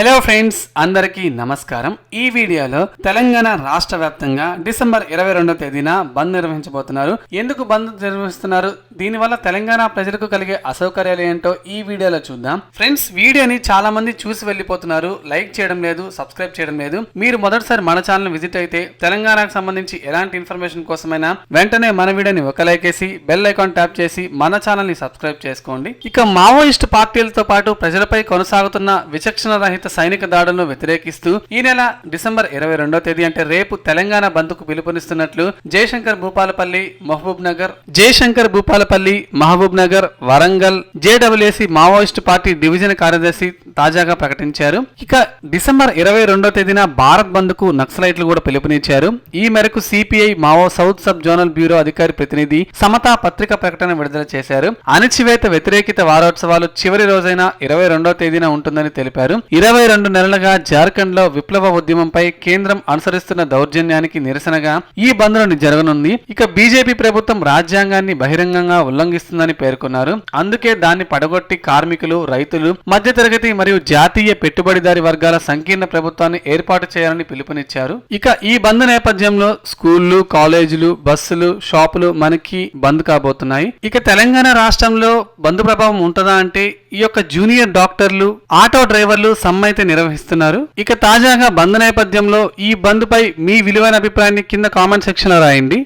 Hello friends అందరికీ నమస్కారం. ఈ వీడియోలో తెలంగాణ రాష్ట్ర వ్యాప్తంగా డిసెంబర్ ఇరవై రెండో తేదీన బంద్ నిర్వహించబోతున్నారు. ఎందుకు బంద్ నిర్వహిస్తున్నారు? దీనివల్ల తెలంగాణ ప్రజలకు కలిగే అసౌకర్యాలు ఏంటో ఈ వీడియోలో చూద్దాం. ఫ్రెండ్స్ వీడియోని చాలా మంది చూసి వెళ్ళిపోతున్నారు. లైక్ చేయడం లేదు సబ్స్క్రైబ్ చేయడం లేదు. మీరు మొదటిసారి మన ఛానల్ విజిట్ అయితే తెలంగాణకు సంబంధించి ఎలాంటి ఇన్ఫర్మేషన్ కోసమైనా వెంటనే మన వీడియోని ఒక లైక్ వేసి బెల్ ఐకాన్ ట్యాప్ చేసి మన ఛానల్ని సబ్స్క్రైబ్ చేసుకోండి. ఇక మావోయిస్ట్ పార్టీలతో పాటు ప్రజలపై కొనసాగుతున్న విచక్షణ రహిత సైనిక దాడులను వ్యతిరేకిస్తూ ఈ నెల డిసెంబర్ ఇరవై రెండో తేదీ అంటే రేపు తెలంగాణ బంద్కు పిలుపునిస్తున్నట్లు Jayashankar Bhupalpally Mahabubnagar Jayashankar Bhupalpally Mahabubnagar Warangal JWC Maoist party division కార్యదర్శి తాజాగా ప్రకటించారు. ఇక డిసెంబర్ ఇరవై రెండో తేదీన భారత్ బంద్కు నక్సలైట్లు కూడా పిలుపునిచ్చారు. ఈ మేరకు CPI Mao south sub zonal bureau అధికారి ప్రతినిధి సమతా పత్రిక ప్రకటన విడుదల చేశారు. అణచివేత వ్యతిరేకిత వారోత్సవాలు చివరి రోజైన ఇరవై రెండో తేదీన ఉంటుందని తెలిపారు. ఇరవై రెండు నెలలుగా జార్ఖండ్లో విప్లవ ఉద్యమంపై కేంద్రం అనుసరిస్తున్న దౌర్జన్యానికి నిరసనగా ఈ బంద్ను జరగనుంది. ఇక బీజేపీ ప్రభుత్వం రాజ్యాంగాన్ని బహిరంగంగా ఉల్లంఘిస్తుందని పేర్కొన్నారు. అందుకే దాన్ని పడగొట్టి కార్మికులు రైతులు మధ్యతరగతి మరియు జాతీయ పెట్టుబడిదారి వర్గాల సంకీర్ణ ప్రభుత్వాన్ని ఏర్పాటు చేయాలని పిలుపునిచ్చారు. ఇక ఈ బంద్ నేపథ్యంలో స్కూళ్ళు కాలేజీలు బస్సులు షాపులు మనకి బంద్ కాబోతున్నాయి. ఇక తెలంగాణ రాష్ట్రంలో బంద్ ప్రభావం ఉంటుందా అంటే ఈ యొక్క జూనియర్ డాక్టర్లు ఆటో డ్రైవర్లు సమ్మైతే నిర్వహిస్తున్నారు. ఇక తాజాగా బంద్ నేపథ్యంలో ఈ బంద్ పై మీ విలువైన అభిప్రాయాన్ని కింద కామెంట్ సెక్షన్లో రాయండి.